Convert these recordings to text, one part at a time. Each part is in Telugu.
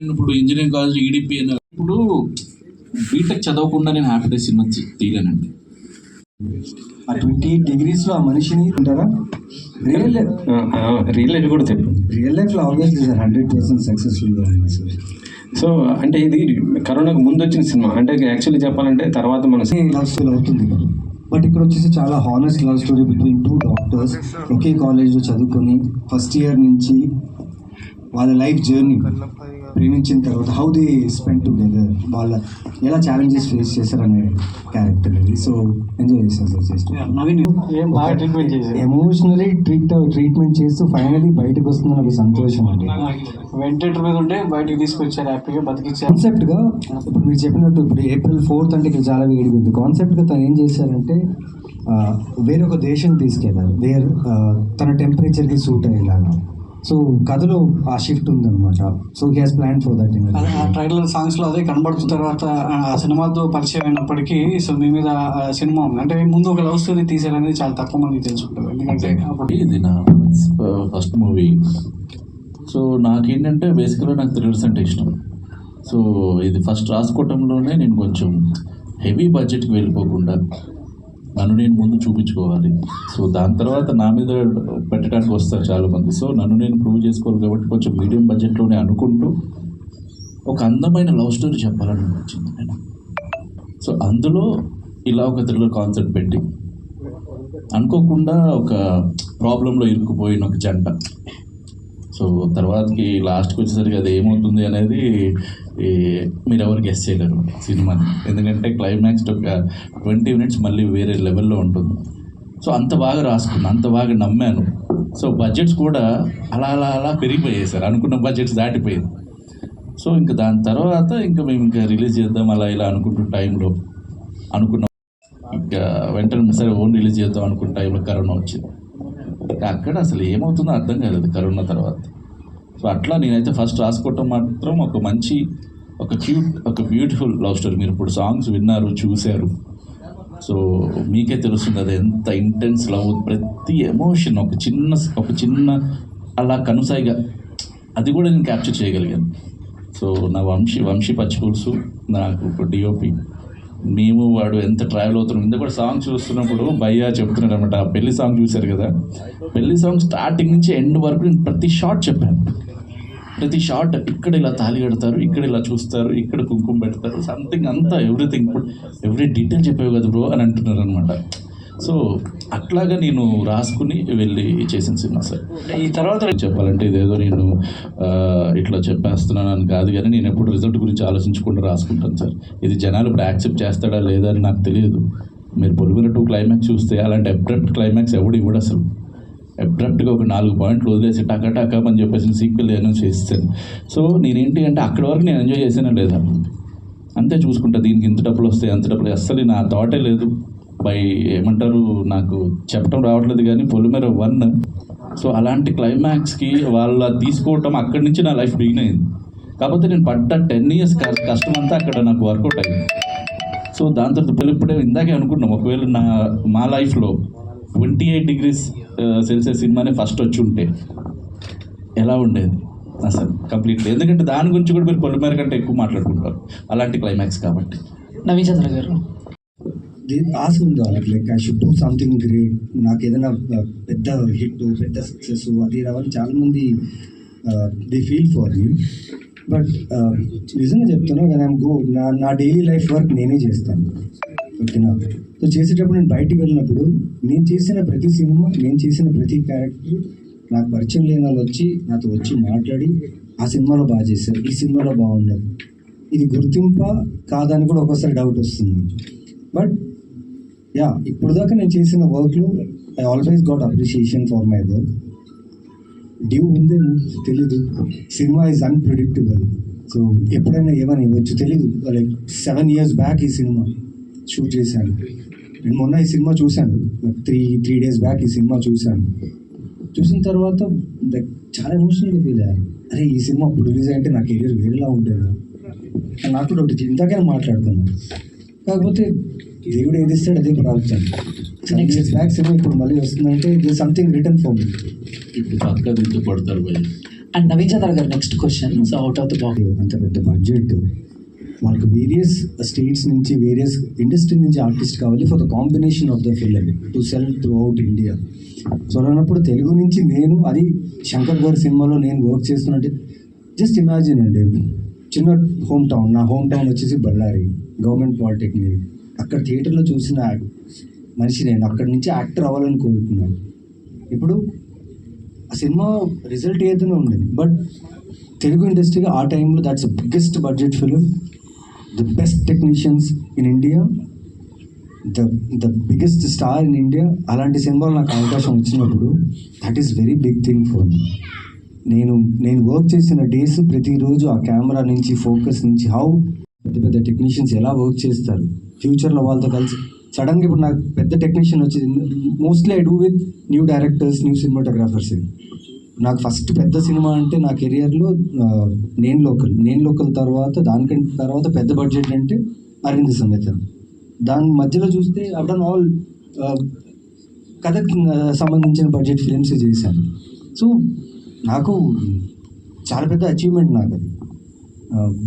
ఇప్పుడు ఇంజనీరింగ్ కాలేజ్ ఈడిపి అని ఇప్పుడు బీటెక్ చదవకుండా నేను హ్యాపీ డేస్ సినిమా తీయలేనండి. ఆ ట్వంటీ ఎయిట్ డిగ్రీస్లో ఆ మనిషిని ఉంటారా? రియల్ రియల్ లైఫ్ కూడా చెప్పు. రియల్ లైఫ్లో ఆల్వేస్ సార్ హండ్రెడ్ పర్సెంట్ సక్సెస్ఫుల్గా ఉంది సార్ సో అంటే ఇది కరోనాకు ముందు వచ్చిన సినిమా. అంటే యాక్చువల్లీ చెప్పాలంటే తర్వాత మన లవ్ స్టోరీ అవుతుంది బట్ ఇక్కడ వచ్చేసి చాలా honest love story between two doctors ఒకే కాలేజ్లో చదువుకొని ఫస్ట్ ఇయర్ నుంచి వాళ్ళ లైఫ్ జర్నీ ప్రేమించిన తర్వాత హౌ దే స్పెండ్ టుగెదర్ వాళ్ళ ఎలా ఛాలెంజెస్ ఫేస్ చేశారనే క్యారెక్టర్ ఇది. సో ఎంజాయ్ చేశాను సార్ చేస్తూ నవీన్ ఏం బాగా ట్రీట్మెంట్ చేశారు? ఎమోషనలీ ట్రీట్ ట్రీట్మెంట్ చేస్తూ ఫైనలీ బయటకు వస్తుంది నాకు సంతోషం అండి. వెంటిలేటర్ మీద ఉంటే బయటికి తీసుకొచ్చారు హ్యాపీగా బతికిచ్చారు. కాన్సెప్ట్గా ఇప్పుడు మీరు చెప్పినట్టు ఇప్పుడు ఏప్రిల్ ఫోర్త్ అంటే ఇక్కడ చాలా వేడిగా ఉంది. కాన్సెప్ట్గా తను ఏం చేశారంటే ఆ, వేరొక దేశం తీసుకెళ్ళారు. వేర్ తన టెంపరేచర్కి సూట్ అయ్యేలాగా. సో కథలో ఆ షిఫ్ట్ ఉందన్నమాట. So he has plan for that ఆ ట్రైలర్ సాంగ్స్లో అదే కనబడుతున్న తర్వాత ఆ సినిమాతో పరిచయం అయినప్పటికీ సో మీ మీద ఆ సినిమా ఉంది. అంటే ముందు ఒక లవ్ స్టోరీ తీసారనేది చాలా తక్కువ మందికి తెలుసుంటుంది. ఎందుకంటే అప్పుడు ఇది నా ఫస్ట్ మూవీ సో నాకేంటంటే బేసిక్గా నాకు థ్రిల్లర్స్ అంటే ఇష్టం. సో ఇది ఫస్ట్ రాసుకోవటంలోనే నేను కొంచెం హెవీ బడ్జెట్కి వెళ్ళిపోకుండా నన్ను నేను ముందు చూపించుకోవాలి. సో దాని తర్వాత నా మీద పెట్టడానికి వస్తారు చాలామంది. సో నన్ను నేను ప్రూవ్ చేసుకోవాలి కాబట్టి కొంచెం మీడియం బడ్జెట్లోనే అనుకుంటూ ఒక అందమైన లవ్ స్టోరీ చెప్పాలని వచ్చింది నేను. సో అందులో ఇలా ఒక థ్రిల్లర్ కాన్సెప్ట్ పెట్టి అనుకోకుండా ఒక ప్రాబ్లంలో ఇరుక్కుపోయిన ఒక జంట. సో తర్వాతకి లాస్ట్కి వచ్చేసరికి అది ఏమవుతుంది అనేది మీరు ఎవరు గెస్ చేయలేరు సినిమాని. ఎందుకంటే క్లైమాక్స్ ఒక ట్వంటీ మినిట్స్ మళ్ళీ వేరే లెవెల్లో ఉంటుంది. సో అంత బాగా రాసుకున్నాను అంత బాగా నమ్మాను. సో బడ్జెట్స్ కూడా అలా అలా అలా పెరిగిపోయాయి సార్. అనుకున్న బడ్జెట్స్ దాటిపోయింది సో ఇంకా దాని తర్వాత ఇంకా మేము ఇంకా రిలీజ్ చేద్దాం అలా ఇలా అనుకుంటున్న టైంలో అనుకున్న ఇంకా వెంటనే సరే ఓన్ రిలీజ్ చేద్దాం అనుకున్న టైంలో కరోనా వచ్చింది. అక్కడ అసలు ఏమవుతుందో అర్థం కాలేదు కరోనా తర్వాత. సో అట్లా నేనైతే ఫస్ట్ రాసుకోవటం మాత్రం ఒక మంచి ఒక క్యూట్ ఒక బ్యూటిఫుల్ లవ్ స్టోరీ. మీరు ఇప్పుడు సాంగ్స్ విన్నారు చూశారు. సో మీకే తెలుస్తుంది అది ఎంత ఇంటెన్స్ లవ్. ప్రతి ఎమోషన్ ఒక చిన్న ఒక చిన్న అలా కనుసాయిగా అది కూడా నేను క్యాప్చర్ చేయగలిగాను. సో నా వంశీ వంశీ పచ్చిపులుసు నాకు ఒక డిఓపి మేము వాడు ఎంత ట్రావెల్ అవుతున్నాం. ఇంత కూడా సాంగ్ చూస్తున్నప్పుడు భయ్యా చెప్తున్నాడు అనమాట పెళ్ళి సాంగ్ చూశారు కదా. పెళ్ళి సాంగ్ స్టార్టింగ్ నుంచి ఎండ్ వరకు నేను ప్రతి షార్ట్ చెప్పాను. ప్రతి షార్ట్ ఇక్కడ ఇలా తాళి కడతారు ఇక్కడ ఇలా చూస్తారు ఇక్కడ కుంకుమ పెడతారు సంథింగ్ అంతా ఎవ్రీథింగ్ ఎవ్రీ డీటెయిల్ చెప్పేవి కదా బ్రో అని అంటున్నారు అనమాట సో అట్లాగా నేను రాసుకుని వెళ్ళి చేసిన సినిమా సార్. ఈ తర్వాత చెప్పాలంటే ఇదేదో నేను ఇట్లా చెప్పేస్తున్నాను అని కాదు కానీ నేను ఎప్పుడు రిజల్ట్ గురించి ఆలోచించకుండా రాసుకుంటాను సార్. ఇది జనాలు ఇప్పుడు యాక్సెప్ట్ చేస్తాడా లేదా అని నాకు తెలియదు. మీరు పొరుగున టూ క్లైమాక్స్ చూస్తే అలాంటి అబ్రప్ట్ క్లైమాక్స్ ఎవడు ఇవ్వడు అసలు. అబ్రప్ట్గా ఒక నాలుగు పాయింట్లు వదిలేసి టకా అని చెప్పేసి సీక్వెల్ ఏమైనా చేస్తాను సో నేనేంటి అంటే అక్కడి వరకు నేను ఎంజాయ్ చేసానా లేదా. అంతే చూసుకుంటా దీనికి ఇంత డబ్బులు వస్తాయి అంత డబ్బులు అస్సలు నా థాటే లేదు. బై ఏమంటారు నాకు చెప్పడం రావట్లేదు కానీ పొలిమేర వన్. సో అలాంటి క్లైమాక్స్కి వాళ్ళ తీసుకోవటం అక్కడి నుంచి నా లైఫ్ బిగిన్ అయింది. కాకపోతే నేను పడ్డ టెన్ ఇయర్స్ కష్టం అంతా అక్కడ నాకు వర్కౌట్ అయింది. సో దాని తర్వాత ఇప్పుడు ఇందాకే అనుకున్నాం ఒకవేళ నా మా లైఫ్లో ట్వంటీ ఎయిట్ డిగ్రీస్ సెల్సియస్ సినిమానే ఫస్ట్ వచ్చి ఉంటే ఎలా ఉండేది? అసలు కంప్లీట్లీ ఎందుకంటే దాని గురించి కూడా మీరు పొలిమేర కంటే ఎక్కువ మాట్లాడుకుంటారు అలాంటి క్లైమాక్స్ కాబట్టి. నవీన్ చంద్ర గారు. ఆశ ఉంది వాళ్ళకి like I should do something great నాకు ఏదైనా పెద్ద హిట్ పెద్ద సక్సెస్ అది రావాలని చాలామంది the feel for you but నిజంగా చెప్తున్నా నేను ఐమ్ గో నా నా డైలీ లైఫ్ వర్క్ నేనే చేస్తాను. ఓకేనా? సో చేసేటప్పుడు నేను బయటికి వెళ్ళినప్పుడు నేను చేసిన ప్రతి సినిమా నేను చేసిన ప్రతి క్యారెక్టర్ నాకు పరిచయం లేని వాళ్ళు వచ్చి నాతో వచ్చి మాట్లాడి ఆ సినిమాలో బాగా చేశారు ఈ సినిమాలో బాగున్నారు. ఇది గుర్తింప కాదని కూడా ఒక్కోసారి డౌట్ వస్తుంది. బట్ యా ఇప్పుడు దాకా నేను చేసిన వర్క్లో I always got appreciation for my work due ఉందేమో తెలీదు. సినిమా ఈజ్ అన్ప్రిడిక్టబుల్ సో ఎప్పుడైనా ఏమైనా ఇవ్వచ్చు? తెలీదు. లైక్ సెవెన్ ఇయర్స్ బ్యాక్ ఈ సినిమా షూట్ చేశాను. నేను మొన్న ఈ సినిమా చూశాను. త్రీ త్రీ డేస్ బ్యాక్ ఈ సినిమా చూశాను. చూసిన తర్వాత లైక్ చాలా ఎమోషనల్గా ఫీల్ అయ్యాను. అరే ఈ సినిమా అప్పుడు రిలీజ్ అయితే నా కెరీర్ వేరేలా ఉండేదా? నాకు కూడా ఒకటి ఇంతకైనా మాట్లాడుకున్నాను కాకపోతే దేవుడు ఏది ఇస్తాడు అదే ప్రాప్తాను సెవెన్ ఇయర్స్ బ్యాక్ సినిమా ఇప్పుడు మళ్ళీ వస్తుందంటే ఇది సంథింగ్ రిటర్న్ ఫర్ మీ ఇప్పుడు పక్క పడతారు అండ్ నవీన్ చంద్ర గారు next question so out of the box అంత పెద్ద బడ్జెట్ వాళ్ళకి వేరియస్ స్టేట్స్ నుంచి వేరియస్ ఇండస్ట్రీ నుంచి ఆర్టిస్ట్ కావాలి for the combination of the film to sell throughout India so అన్నప్పుడు తెలుగు నుంచి నేను అది శంకర్ గారి సినిమాలో నేను వర్క్ చేస్తున్నట్టు. జస్ట్ ఇమాజిన్ అండి చిన్న హోమ్ టౌన్ నా హోమ్ టౌన్ వచ్చేసి బళ్ళారి గవర్నమెంట్ పాలిటెక్నిక్ అక్కడ థియేటర్లో చూసిన మనిషి నేను. అక్కడి నుంచి యాక్టర్ అవ్వాలని కోరుకున్నాను. ఇప్పుడు ఆ సినిమా రిజల్ట్ ఏదైనా ఉండేది బట్ తెలుగు ఇండస్ట్రీకి ఆ టైంలో that's biggest budget film the best technicians in India the the biggest star in India అలాంటి సినిమాలు నాకు అవకాశం వచ్చినప్పుడు that is very big thing for me నేను నేను వర్క్ చేసిన డేస్ ప్రతిరోజు ఆ కెమెరా నుంచి ఫోకస్ నుంచి హౌ పెద్ద పెద్ద టెక్నీషియన్స్ ఎలా వర్క్ చేస్తారు? ఫ్యూచర్లో వాళ్ళతో కలిసి. సడన్గా ఇప్పుడు నాకు పెద్ద టెక్నీషియన్ వచ్చింది mostly I do with new directors new cinematographers నాకు ఫస్ట్ పెద్ద సినిమా అంటే నా కెరియర్లో నేను లోకల్ నేను లోకల్ తర్వాత దానికంటే తర్వాత పెద్ద బడ్జెట్ అంటే అరవింద్ సమేత. దాని మధ్యలో చూస్తే అప్డన్ ఆల్ కథకి సంబంధించిన బడ్జెట్ ఫిలిమ్స్ చేశాను. సో నాకు చాలా పెద్ద అచీవ్మెంట్ నాకు అది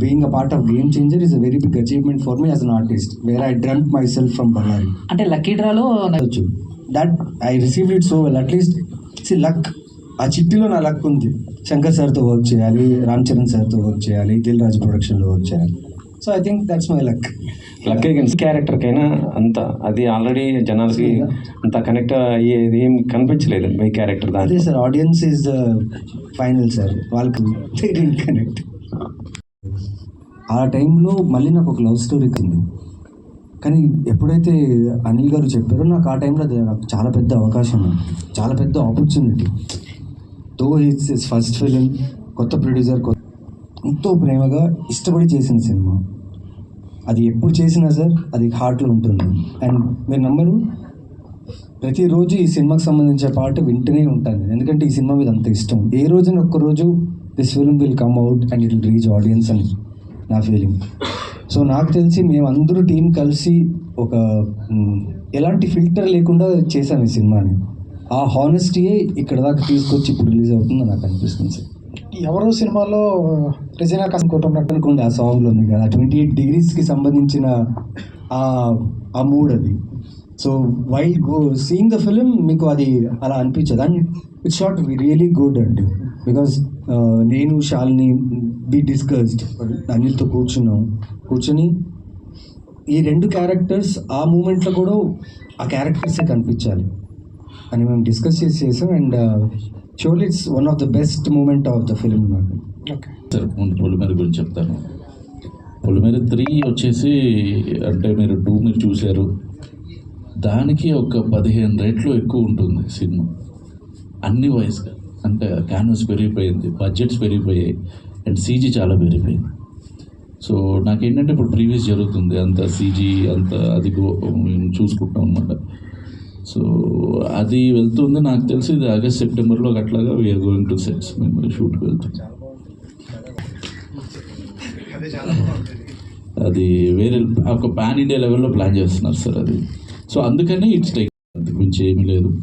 being a part of Game Changer is a very big achievement for me as an artist where I dream myself from Ballari అంటే లక్కీ డ్రాలో వచ్చు. That I receive it so well at least see luck ఆ చిట్టిలో నా లక్ ఉంది. శంకర్ సార్తో వర్క్ చేయాలి రామ్ చరణ్ సార్తో వర్క్ చేయాలి దిల్ రాజ్ ప్రొడక్షన్లో వర్క్ చేయాలి. So I think that's my luck lucky క్యారెక్టర్కైనా అంత అది ఆల్రెడీ జనాలకి అంత కనెక్ట్ అయ్యేది ఏం కనిపించలేదు మీ క్యారెక్టర్ అదే sir audience is the final sir వాళ్ళకి కనెక్ట్ ఆ టైంలో మళ్ళీ నాకు ఒక లవ్ స్టోరీ ఉంది కానీ ఎప్పుడైతే అనిల్ గారు చెప్పారో నాకు ఆ టైంలో అది నాకు చాలా పెద్ద అవకాశం. చాలా పెద్ద opportunity though hits is first film కొత్త ప్రొడ్యూసర్ కొత్త ఎంతో ప్రేమగా ఇష్టపడి చేసిన సినిమా. అది ఎప్పుడు చేసినా సార్ అది హార్ట్లో ఉంటుంది. అండ్ మీరు నమ్మరు ప్రతిరోజు ఈ సినిమాకి సంబంధించిన పాట వింటూనే ఉంటాను ఎందుకంటే ఈ సినిమా మీద అంత ఇష్టం. ఏ రోజున ఒక్క రోజు this film will come out and it will reach audience అని నా ఫీలింగ్ సో నాకు తెలిసి మేము అందరూ టీం కలిసి ఒక ఎలాంటి ఫిల్టర్ లేకుండా చేశాం ఈ సినిమాని. ఆ హానెస్టీయే ఇక్కడ దాకా తీసుకొచ్చి ఇప్పుడు రిలీజ్ అవుతుందని నాకు అనిపిస్తుంది సార్. ఎవరు సినిమాలో రెజినా కాసం కొట్టున్నట్టు అనుకోండి ఆ సాంగ్లో ఉంది కదా. ట్వంటీ ఎయిట్ డిగ్రీస్కి సంబంధించిన ఆ మూడ్ అది. So why go seeing the film మీకు అది అలా అనిపించదు. And it's short really good అండి బికాస్ నేను షాల్ని బి డిస్కస్డ్ అనిల్తో కూర్చున్నాం. కూర్చొని ఈ రెండు క్యారెక్టర్స్ ఆ మూమెంట్లో కూడా ఆ క్యారెక్టర్సే కనిపించాలి అని మేము డిస్కస్ చేసి చేసాం. And surely it's one of the best moment of the film నాకు. ఓకే సార్ పొలిమేర గురించి చెప్తాను. పొలిమేర త్రీ వచ్చేసి అంటే మీరు టూ మీరు చూశారు. దానికి ఒక పదిహేను రేట్లు ఎక్కువ ఉంటుంది సినిమా. అన్ని వయసుగా. అంటే క్యాన్వస్ పెరిగిపోయింది బడ్జెట్స్ పెరిగిపోయాయి అండ్ సీజీ చాలా పెరిగిపోయింది. సో నాకేంటంటే ఇప్పుడు ప్రీవియస్ జరుగుతుంది అంత సీజీ అంత అది గో- మేము చూసుకుంటాం అనమాట సో అది వెళ్తుంది నాకు తెలిసి ఇది ఆగస్ట్ సెప్టెంబర్లో అట్లాగా వీఆర్ గోయింగ్ టు సెట్స్ మేము షూట్కి వెళ్తున్నాం అది వేరే ఒక పాన్ ఇండియా లెవెల్లో ప్లాన్ చేస్తున్నారు సార్ అది. సో అందుకనే ఇట్స్ లైక్ అంతకు మించి ఏమీ లేదు.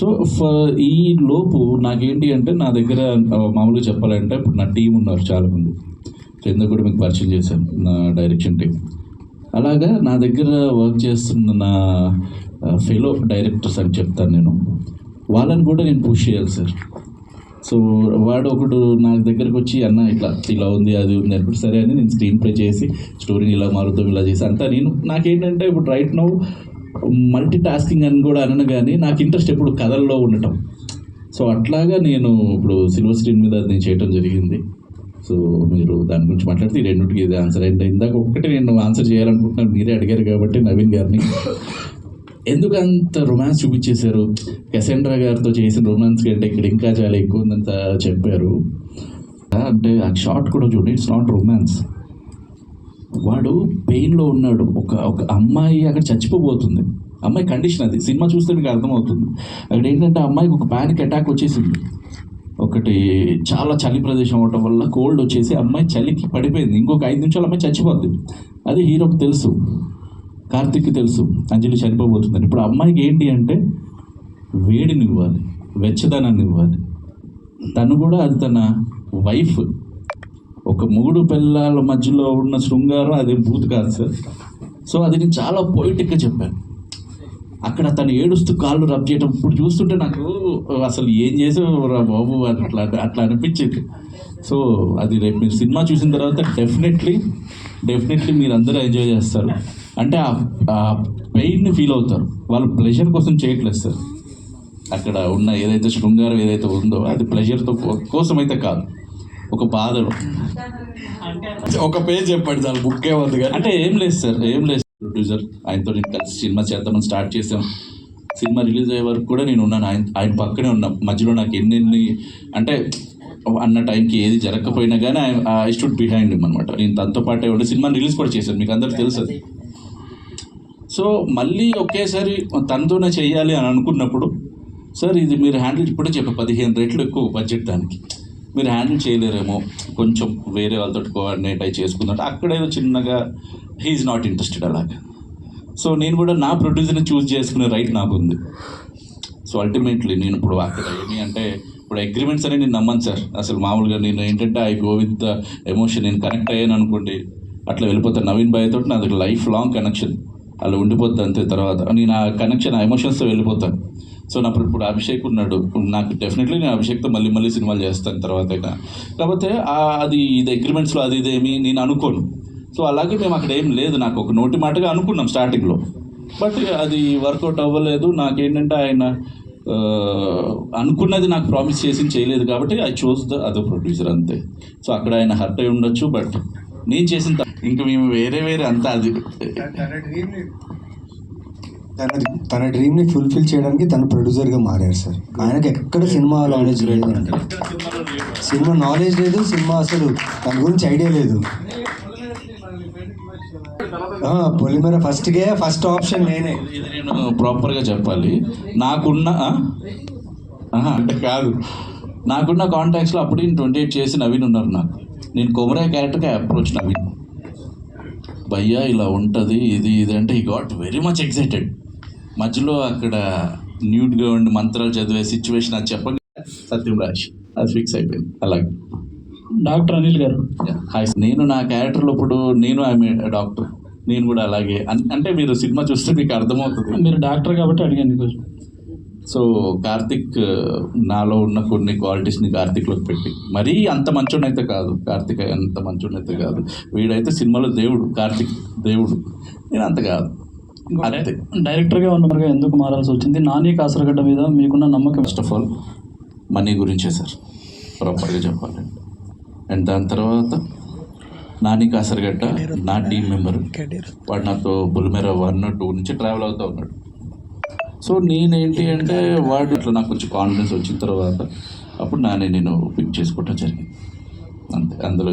సో ఫ- ఈ లోపు నాకేంటి అంటే నా దగ్గర మామూలుగా చెప్పాలంటే ఇప్పుడు నా టీం ఉన్నారు చాలామంది. కింద కూడా మీకు పరిచయం చేశాను నా డైరెక్షన్ టీం. అలాగా నా దగ్గర వర్క్ చేస్తున్న నా ఫెలో డైరెక్టర్స్ అని చెప్తాను నేను. వాళ్ళని కూడా నేను పుష్ చేయాలి సార్. సో వాడు ఒకడు నా దగ్గరకు వచ్చి అన్న ఇట్లా ఇలా ఉంది అది ఉంది అప్పుడు సరే అని నేను స్క్రీన్ ప్లే చేసి స్టోరీని ఇలా మారుతాం ఇలా చేసి అంతా నేను. నాకేంటంటే ఇప్పుడు రైట్ నౌ మల్టీ టాస్కింగ్ అని కూడా అనను కానీ నాకు ఇంట్రెస్ట్ ఎప్పుడు కథల్లో ఉండటం. సో అట్లాగా నేను ఇప్పుడు సిల్వర్ స్క్రీన్ మీద నేను చేయటం జరిగింది. సో మీరు దాని గురించి మాట్లాడితే ఈ రెండింటికి ఇది ఆన్సర్ అయింది ఇందాక ఒక్కటి నేను ఆన్సర్ చేయాలనుకుంటున్నాను మీరే అడిగారు కాబట్టి నవీన్ గారిని. ఎందుకు అంత రొమాన్స్ చూపించేశారు? కెసెండ్రా గారితో చేసిన రొమాన్స్ కంటే ఇక్కడ ఇంకా చాలా ఎక్కువ ఉందంత చెప్పారు. అంటే ఆ షార్ట్ కూడా చూడండి ఇట్స్ నాట్ రొమాన్స్ వాడు పెయిన్లో ఉన్నాడు. ఒక ఒక అమ్మాయి అక్కడ చచ్చిపోబోతుంది. అమ్మాయి కండిషన్ అది. సినిమా చూస్తే మీకు అర్థమవుతుంది. అక్కడ ఏంటంటే అమ్మాయికి ఒక ప్యానిక్ అటాక్ వచ్చేసింది. ఒకటి చాలా చలి ప్రదేశం అవటం వల్ల కోల్డ్ వచ్చేసి అమ్మాయి చలికి పడిపోయింది. ఇంకొక ఐదు నిమిషాలు అమ్మాయి చచ్చిపోద్ది. అది హీరోకి తెలుసు. కార్తిక్కి తెలుసు. అంజలి చనిపోబోతుందని. ఇప్పుడు అమ్మాయికి ఏంటి అంటే వేడిని ఇవ్వాలి. వెచ్చదనాన్ని ఇవ్వాలి. తను కూడా అది తన వైఫ్ ఒక మూడు పిల్లల మధ్యలో ఉన్న శృంగారం అది బూత్ కాదు సార్. సో అది నేను చాలా పొయిటిక్గా చెప్పాను. అక్కడ తను ఏడుస్తూ కాళ్ళు రబ్ చేయటం ఇప్పుడు చూస్తుంటే నాకు అసలు ఏం చేసావురా బాబు? అట్లా అట్లా అనిపించింది. సో అది రేపు మీరు సినిమా చూసిన తర్వాత డెఫినెట్లీ డెఫినెట్లీ మీరు అందరూ ఎంజాయ్ చేస్తారు. అంటే ఆ పెయిన్ని ఫీల్ అవుతారు. వాళ్ళు ప్లెజర్ కోసం చేయట్లేదు సార్. అక్కడ ఉన్న ఏదైతే శృంగారం ఏదైతే ఉందో అది ప్లెజర్తో కోసం అయితే కాదు. ఒక బాధలో ఒక పేజ్ చెప్పండి చాలు బుక్ ఏమద్దు కానీ. అంటే ఏం లేదు సార్ ఏం లేదు ప్రొడ్యూసర్ ఆయనతో నేను కలిసి సినిమా చేద్దామని స్టార్ట్ చేసాం సినిమా రిలీజ్ అయ్యే వరకు కూడా నేను ఉన్నాను ఆయన ఆయన పక్కనే ఉన్నా. మధ్యలో నాకు ఎన్నెన్ని అంటే అన్న టైంకి ఏది జరగకపోయినా కానీ ఐ స్టూడ్ బిహైండ్ అనమాట నేను తనతో పాటే ఉండి సినిమాని రిలీజ్ కూడా చేశాను మీకు అందరికి తెలుసు అది. సో మళ్ళీ ఒకేసారి తనతోనే చేయాలి అని అనుకున్నప్పుడు సార్ ఇది మీరు హ్యాండిల్ ఇప్పుడే చెప్పి పదిహేను రేట్లు ఎక్కువ బడ్జెట్ దానికి. మీరు హ్యాండిల్ చేయలేరేమో కొంచెం వేరే వాళ్ళతో కోఆర్డినేట్ అయి చేసుకుందంటే అక్కడేదో చిన్నగా హీఈస్ నాట్ ఇంట్రెస్టెడ్ అలాగా. సో నేను కూడా నా ప్రొడ్యూసర్ని చూస్ చేసుకునే రైట్ నాకు ఉంది సో అల్టిమేట్లీ నేను ఇప్పుడు అక్కడ ఏమి అంటే ఇప్పుడు అగ్రిమెంట్స్ అని నేను నమ్మను సార్. అసలు మామూలుగా నేను ఏంటంటే I go with the emotion నేను కనెక్ట్ అయ్యాను అనుకోండి అట్లా వెళ్ళిపోతాను. నవీన్ బాయ్ తోటి నాది లైఫ్ లాంగ్ కనెక్షన్. అలా ఉండిపోద్ది అంతే తర్వాత. నేను ఆ కనెక్షన్ ఆ ఎమోషన్స్తో వెళ్ళిపోతాను. సో నా ఇప్పుడు అభిషేక్ ఉన్నాడు. నాకు డెఫినెట్లీ నేను అభిషేక్తో మళ్ళీ మళ్ళీ సినిమాలు చేస్తాను తర్వాత అయినా కాకపోతే అది ఇది అగ్రిమెంట్స్లో అది ఇదేమి నేను అనుకోను. సో అలాగే మేము అక్కడ ఏం లేదు. నాకు ఒక నోటి మాటగా అనుకున్నాం స్టార్టింగ్లో బట్ అది వర్కౌట్ అవ్వలేదు. నాకేంటంటే ఆయన అనుకున్నది నాకు ప్రామిస్ చేసి చేయలేదు కాబట్టి I choose the other producer అంతే. సో అక్కడ ఆయన హర్ట్ అయి ఉండొచ్చు. బట్ నేను చేసిన ఇంకా మేము వేరే వేరే అంతా అది. తన తన డ్రీమ్ని ఫుల్ఫిల్ చేయడానికి తన ప్రొడ్యూసర్గా మారారు సార్. ఆయనకి ఎక్కడ సినిమా నాలెడ్జ్ లేదు. సినిమా నాలెడ్జ్ లేదు సినిమా అసలు దాని గురించి ఐడియా లేదు. ఆ, పొలిమేర ఫస్ట్గే ఫస్ట్ ఆప్షన్ నేనే. ఇది నేను ప్రాపర్గా చెప్పాలి. నాకున్న అంటే కాదు. నాకున్న కాంటాక్ట్స్లో అప్పుడు నేను ట్వంటీ ఎయిట్ చేసి నవీన్ ఉన్నారు నాకు. నేను కొమరా క్యారెక్టర్గా అప్రోచ్ నవీన్. భయ్యా ఇలా ఉంటుంది ఇది ఇది అంటే ఈ గాట్ వెరీ మచ్ ఎక్సైటెడ్ మధ్యలో అక్కడ న్యూడ్గా ఉండి మంత్రాలు చదివే సిచ్యువేషన్ అది చెప్పగా సత్యం రాజ్ అది ఫిక్స్ అయిపోయింది. అలాగే. డాక్టర్ అనిల్ గారు. హాయ్. నేను నా క్యారెక్టర్లో ఇప్పుడు నేను ఆమె డాక్టర్. నేను కూడా అలాగే. అంటే మీరు సినిమా చూస్తే మీకు అర్థమవుతుంది. మీరు డాక్టర్ కాబట్టి అడిగాను కొంచెం సో కార్తిక్ నాలో ఉన్న కొన్ని క్వాలిటీస్ని కార్తిక్లోకి పెట్టి. మరీ అంత మంచోడైతే కాదు. కార్తిక్ అంత మంచోడైతే కాదు. వీడైతే సినిమాలో దేవుడు. కార్తిక్ దేవుడు. నేను అంత కాదు. అంతే. డైరెక్టర్గా ఉన్నమరుగా ఎందుకు మారాల్సి వచ్చింది? నాని కాసరగడ్డ మీద మీకున్న నమ్మకం ఫస్ట్ ఆఫ్ ఆల్ మనీ గురించే సార్. ప్రాపర్గా చెప్పాలంటే. అండ్ దాని తర్వాత నాని కాసరగడ్డ నా టీం మెంబర్ వాడు నాతో బుల్మెర వన్ టూ నుంచి ట్రావెల్ అవుతూ ఉన్నాడు. సో నేనేంటి అంటే వాడు ఇట్లా నాకు కొంచెం కాన్ఫిడెన్స్ వచ్చిన తర్వాత అప్పుడు నానే నేను పిక్ చేసుకోవటం జరిగింది. అంతే. అందులో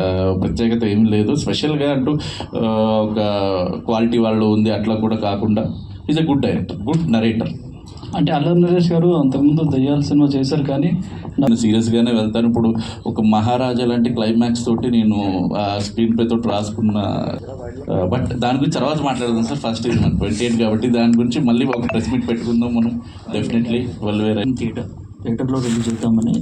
ఆ, ప్రత్యేకత ఏం లేదు. స్పెషల్గా అంటూ ఒక క్వాలిటీ వాళ్ళు ఉంది అట్లా కూడా కాకుండా is a good director good narrator. అంటే అల్లరి నరేష్ గారు అంతకుముందు దయ్యాల సినిమా చేశారు కానీ నేను సీరియస్గానే వెళ్తాను. ఇప్పుడు ఒక మహారాజా లాంటి క్లైమాక్స్ తోటి నేను ఆ స్క్రీన్ ప్లే తోటి రాసుకున్న బట్ దాని గురించి తర్వాత మాట్లాడదాం సార్. ఫస్ట్ ఇది మన ట్వంటీ ఎయిట్ కాబట్టి దాని గురించి మళ్ళీ ఒక ప్రెస్ మీట్ పెట్టుకుందాం మనం. డెఫినెట్లీ వాళ్ళు వేరే థియేటర్ థియేటర్లో రిలీజ్ చేద్దామని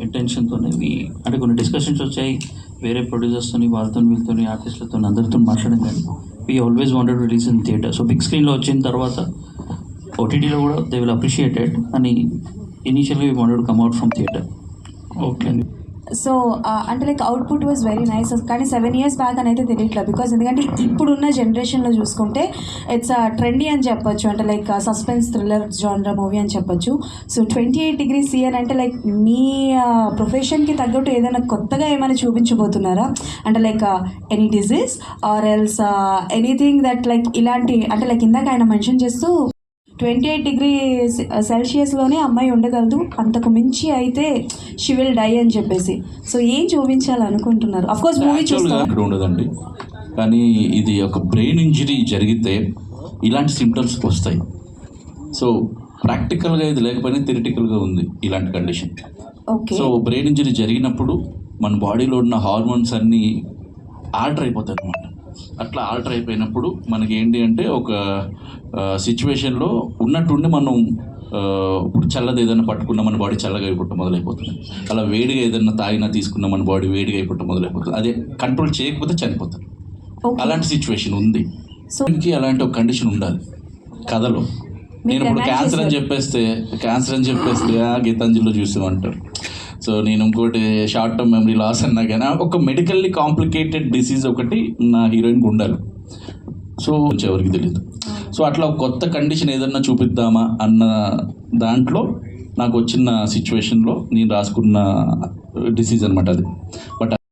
ఇంటెన్షన్తోనే మీ అంటే కొన్ని డిస్కషన్స్ వచ్చాయి వేరే ప్రొడ్యూసర్స్తోని వాళ్ళతో వీళ్ళతో ఆర్టిస్టులతో అందరితో మాట్లాడడం కానీ we always wanted release in theatre so big స్క్రీన్లో వచ్చిన తర్వాత ఓటీటీలో కూడా దే విల్ అప్రిషియేటెడ్ అని ఇనీషియల్గా we wanted come out from theatre okay so అంటే like output was very nice కానీ సెవెన్ ఇయర్స్ బ్యాక్ అని అయితే తెలియట్లేదు బికాజ్ ఎందుకంటే ఇప్పుడున్న జనరేషన్లో చూసుకుంటే ఇట్స్ ట్రెండీ uh, అని చెప్పొచ్చు. అంటే like suspense thriller genre movie అని చెప్పొచ్చు. So twenty eight degree Celsius అంటే లైక్ మీ uh, ప్రొఫెషన్కి తగ్గట్టు ఏదైనా కొత్తగా ఏమైనా చూపించబోతున్నారా? అంటే like any disease or else anything that like ఇలాంటి అంటే లైక్ ఇందాక ఆయన మెన్షన్ చేస్తూ ట్వంటీ ఎయిట్ డిగ్రీ సెల్సియస్లోనే అమ్మాయి ఉండగలదు. అంతకు మించి అయితే షీ విల్ డై అని చెప్పేసి. సో ఏం చూపించాలనుకుంటున్నారు అఫ్ కోర్స్ మూవీ చూస్తాం. ఉండదండి. కానీ ఇది ఒక బ్రెయిన్ ఇంజరీ జరిగితే ఇలాంటి సిమ్టమ్స్ వస్తాయి. సో ప్రాక్టికల్గా ఇది లేకపోయినా థిరిటికల్గా ఉంది ఇలాంటి condition okay so brain injury జరిగినప్పుడు మన బాడీలో ఉన్న హార్మోన్స్ అన్నీ ఆల్టర్ అయిపోతాయి అనమాట అట్లా ఆల్టర్ అయిపోయినప్పుడు మనకి ఏంటి అంటే ఒక సిచ్యువేషన్లో ఉన్నట్టుండి మనం ఇప్పుడు చల్లది ఏదైనా పట్టుకున్నా మన బాడీ చల్లగా అయిపోవటం మొదలైపోతుంది. అలా వేడిగా ఏదైనా తాగినా తీసుకున్నా మన బాడీ వేడిగా అయిపోవటం మొదలైపోతుంది. అదే కంట్రోల్ చేయకపోతే చనిపోతారు. ఓకే అలాంటి సిచ్యువేషన్ ఉంది. సో దీనికి అలాంటి ఒక కండిషన్ ఉండాలి. కథలో. నేను ఇప్పుడు క్యాన్సర్ అని. చెప్పేస్తే క్యాన్సర్ అని చెప్పేస్తే ఆ గీతాంజలిలో చూసామంటారు. సో నేను ఇంకోటి షార్ట్ టర్మ్ మెమరీ లాస్ అన్నా కానీ ఒక మెడికల్లీ కాంప్లికేటెడ్ డిసీజ్ ఒకటి నా హీరోయిన్కి ఉండాలి సో ఎవరికి తెలియదు సో అట్లా కొత్త కండిషన్ ఏదన్నా చూపిద్దామా అన్న దాంట్లో నాకు వచ్చిన సిచ్యువేషన్లో నేను రాసుకున్న డిసీజ్ అనమాట అది. బట్